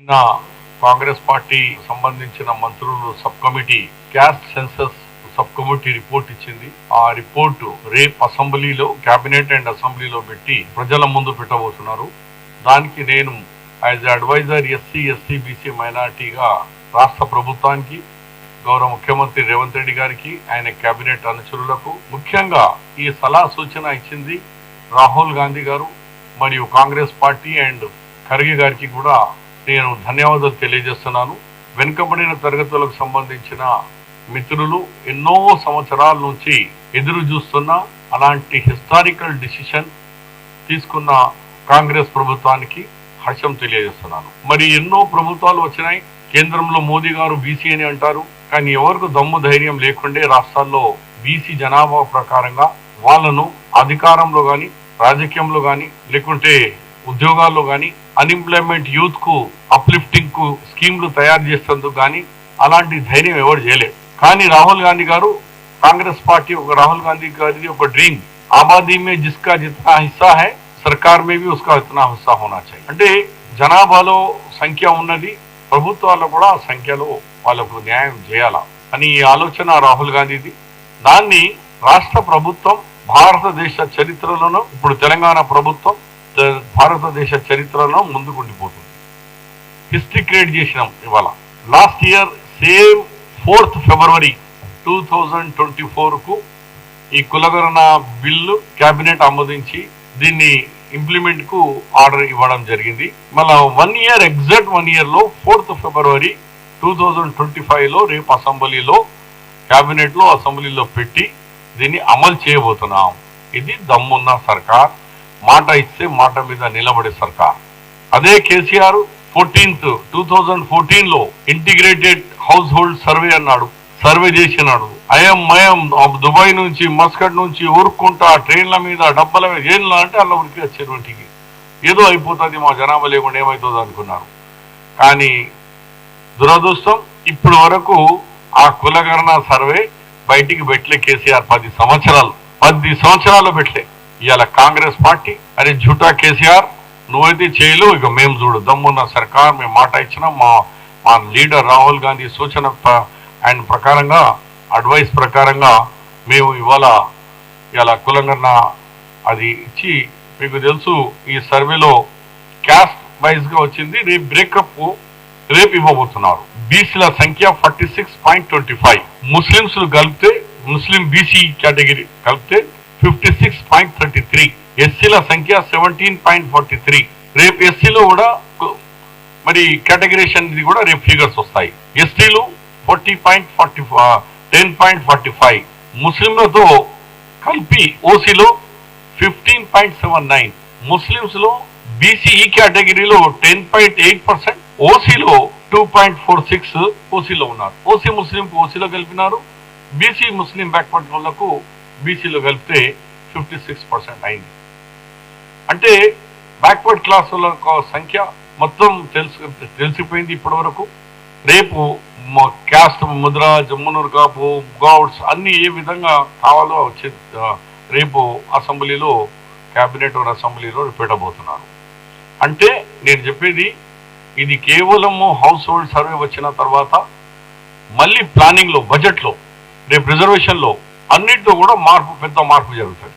నిన్న కాంగ్రెస్ పార్టీ సంబంధించిన మంత్రులు sub committee caste census sub committee report ఇచ్చింది. ఆ రిపోర్టు రేపు అసెంబ్లీలో కేబినెట్ అండ్ అసెంబ్లీలో పెట్టి ప్రజల ముందు పెట్టబోతున్నారు. దానికి నేను as adviser SC SC BC మైనార్టీగా రాష్ట్ర ప్రభుత్వానికి గౌరవ ముఖ్యమంత్రి రేవంత్ రెడ్డి గారికి ఆయన కేబినెట్ అనుచరులకు ముఖ్యంగా ఈ సలహా సూచన ఇచ్చింది రాహుల్ గాంధీ గారు మరియు కాంగ్రెస్ పార్టీ అండ్ ఖర్గే గారికి కూడా నేను ధన్యవాదాలు తెలియజేస్తున్నాను. వెనుకబడిన తరగతులకు సంబంధించిన మిత్రులు ఎన్నో సంవత్సరాల నుంచి ఎదురు చూస్తున్న అలాంటి హిస్టారికల్ డిసిషన్ తీసుకున్న కాంగ్రెస్ ప్రభుత్వానికి హర్షం తెలియజేస్తున్నాను. మరి ఎన్నో ప్రభుత్వాలు వచ్చినాయి. కేంద్రంలో మోదీ గారు బీసీ అని అంటారు. కానీ ఎవరికి దమ్ము ధైర్యం లేకుండే రాష్ట్రాల్లో బీసీ జనాభా ప్రకారంగా వాళ్ళను అధికారంలో కానీ రాజకీయంలో కానీ లేకుంటే ఉద్యోగాల్లో కానీ అన్ఎంప్లాయ్మెంట్ యూత్కు అప్లిఫ్టింగ్కు స్కీమ్లు తయారు చేసేందుకు కానీ అలాంటి ధైర్యం ఎవరు చేయలేదు. కానీ రాహుల్ గాంధీ గారు కాంగ్రెస్ పార్టీ ఒక రాహుల్ గాంధీ గారిది ఒక డ్రీమ్ ఆబాదీ మే జిస్కా జితనా హిస్సా హై సర్కార్ మే బి ఉస్కా ఇతనా హిస్సా హోనా చాయి. అంటే జనాభాలో సంఖ్య ఉన్నది ప్రభుత్వాల్లో కూడా ఆ సంఖ్యలో వాళ్ళకు న్యాయం చేయాలా అని ఈ ఆలోచన రాహుల్ గాంధీది. దాన్ని రాష్ట్ర ప్రభుత్వం భారతదేశ చరిత్రలోనూ ఇప్పుడు తెలంగాణ ప్రభుత్వం భారతదేశ చరిత్రలో ముందుకుండిపోతుంది. హిస్టరీ క్రియేట్ చేసినాం ఇవాళ. Last year same fourth February two thousand twenty కు ఈ కులగణన బిల్లు క్యాబినెట్ ఆమోదించి దీన్ని ఇంప్లిమెంట్కు ఆర్డర్ ఇవ్వడం జరిగింది. మళ్ళా వన్ ఇయర్ ఎగ్జాక్ట్ వన్ ఇయర్లో fourth February two thousand twenty ఫైవ్లో రేపు అసెంబ్లీలో క్యాబినెట్లో అసెంబ్లీలో పెట్టి దీన్ని అమలు చేయబోతున్నాం. ఇది దమ్మున్న సర్కార్. మాట ఇస్తే మాట మీద నిలబడే సర్కార్. అదే కేసీఆర్ ఫోర్టీన్త్ టూ థౌజండ్ ఫోర్టీన్లో ఇంటిగ్రేటెడ్ హౌస్ హోల్డ్ సర్వే అన్నాడు సర్వే చేసినాడు. అయం మయం దుబాయ్ నుంచి మస్కట్ నుంచి ఊరుకుంటా ట్రైన్ల మీద డబ్బల మీద ఏం అంటే అలా ఉరికి వచ్చేటువంటికి ఏదో అయిపోతుంది మా జనాభా లేకుండా ఏమవుతుంది అనుకున్నారు. కానీ దురదృష్టం ఇప్పటి వరకు ఆ కులగణన సర్వే బయటికి పెట్టలే కేసీఆర్ పది సంవత్సరాలు. పది సంవత్సరాలు పెట్టలే. ఇవాళ కాంగ్రెస్ పార్టీ. అరే జూటా కేసీఆర్ నువ్వైతే చేయలేవు. ఇక మేము చూడు దమ్మున్న సర్కార్ మేము మాట ఇచ్చిన. మా మా లీడర్ రాహుల్ గాంధీ సూచన అండ్ ఆయన ప్రకారంగా అడ్వైస్ ప్రకారంగా మేము ఇవాళ ఇవాళ కులంగన్న అది ఇచ్చి మీకు తెలుసు ఈ సర్వేలో క్యాస్ట్ వైజ్గా వచ్చింది. రేపు బ్రేకప్ రేపు ఇవ్వబోతున్నారు. బీసీల సంఖ్య forty six point twenty five. Muslims కలిపితే ముస్లిం బీసీ కేటగిరీ కలిపితే fifty six point thirty three ఎస్సీల సంఖ్య సెవెంటీన్ పాయింట్ ఫార్టీ త్రీ రేపు ఎస్సీలో కూడా మరి కేటగిరేషన్ ఇది కూడా రేపు ఫిగర్స్ వస్తాయి. ఎస్టీలు forty point forty ten point forty five ముస్లింలతో కలిపి ఓసీలో ఫిఫ్టీన్ పాయింట్ సెవెన్ నైన్ ముస్లింస్లో లో బీసీ ఈ కేటగిరీలో టెన్ పాయింట్ ఎయిట్ పర్సెంట్ ఓసీలో టూ పాయింట్ ఫోర్ సిక్స్ ఓసీలో ఉన్నారు. ఓసీ ముస్లిం ఓసీలో కలిపినారు. బీసీ ముస్లిం బ్యాక్వర్డ్ వాళ్ళకు బీసీలో కలిపితే ఫిఫ్టీ సిక్స్ పర్సెంట్ అయింది. అంటే బ్యాక్వర్డ్ క్లాసుల సంఖ్య మొత్తం తెలుసు తెలిసిపోయింది ఇప్పటి వరకు రేపు మా క్యాస్ట్ ముద్ర జమ్మునూర్ కాపు గౌడ్స్ అన్ని ఏ విధంగా కావాలో వచ్చే రేపు అసెంబ్లీలో క్యాబినెట్ అసెంబ్లీలో పెట్టబోతున్నారు. అంటే నేను చెప్పేది ఇది కేవలము హౌస్ హోల్డ్ సర్వే వచ్చిన తర్వాత మళ్ళీ ప్లానింగ్లో బడ్జెట్లో రేపు రిజర్వేషన్లో అన్నింటిలో కూడా మార్పు పెద్ద మార్పు జరుగుతుంది.